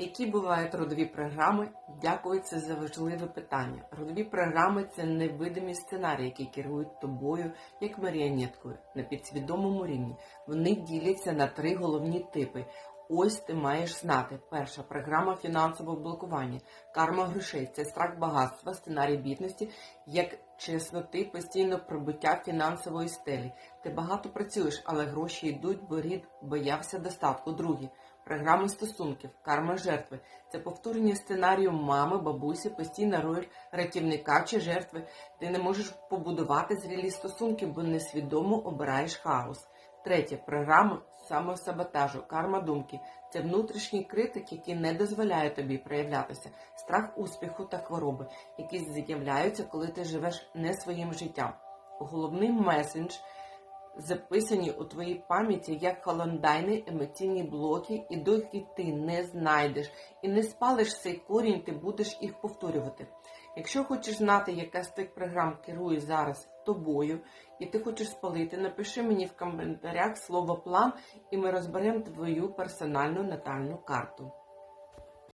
Які бувають родові програми? Дякую, це за важливе питання. Родові програми це невидимі сценарії, які керують тобою як маріонеткою на підсвідомому рівні. Вони діляться на три головні типи. Ось ти маєш знати. Перша програма фінансового блокування, карма грошей це страх багатства, сценарій бідності, як чесноти, постійно пробиття фінансової стелі. Ти багато працюєш, але гроші йдуть, бо рід боявся достатку. Другі програми стосунків, карма жертви це повторення сценарію мами, бабусі, постійна роль рятівника чи жертви. Ти не можеш побудувати зрілі стосунки, бо несвідомо обираєш хаос. Третє програма самосаботажу, карма думки. Це внутрішній критик, який не дозволяє тобі проявлятися, страх успіху та хвороби, які з'являються, коли ти живеш не своїм життям. Головний месендж записані у твоїй пам'яті як холондайні емоційні блоки, і доки ти не знайдеш і не спалиш цей корінь, ти будеш їх повторювати. Якщо хочеш знати, яка з тих програм керує зараз тобою, і ти хочеш спалити, напиши мені в коментарях слово план, і ми розберемо твою персональну натальну карту.